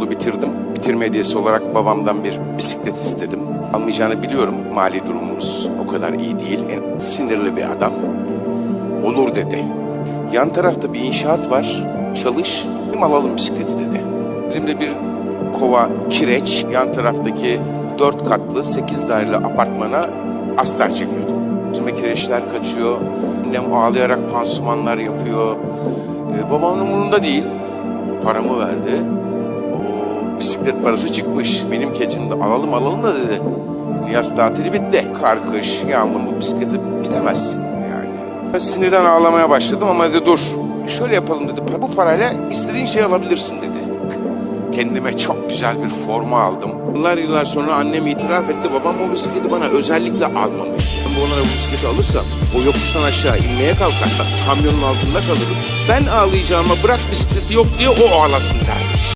okulu bitirdim. Bitirme hediyesi olarak babamdan bir bisiklet istedim. Almayacağını biliyorum. Mali durumumuz o kadar iyi değil. En sinirli bir adam. Olur dedi. Yan tarafta bir inşaat var. Çalış, alalım bisikleti dedi. Elimde bir kova kireç, yan taraftaki dört katlı sekiz daireli apartmana astar çekiyordum. Şimdi kireçler kaçıyor. Annem ağlayarak pansumanlar yapıyor. Ee, babamın umurunda değil. Paramı verdi. Bisiklet parası çıkmış. Benim keçimde alalım alalım da dedi. Yaz tatili bitti. Kar, kış, yağmur bu bisikleti bilemezsin yani. Ben sinirden ağlamaya başladım ama dedi dur. Şöyle yapalım dedi. Bu parayla istediğin şeyi alabilirsin dedi. Kendime çok güzel bir forma aldım. Yıllar yıllar sonra annem itiraf etti. Babam o bisikleti bana özellikle almamış. Ben bu onlara bu bisikleti alırsam o yokuştan aşağı inmeye kalkarsa kamyonun altında kalırım. Ben ağlayacağıma bırak bisikleti yok diye o ağlasın dermiş.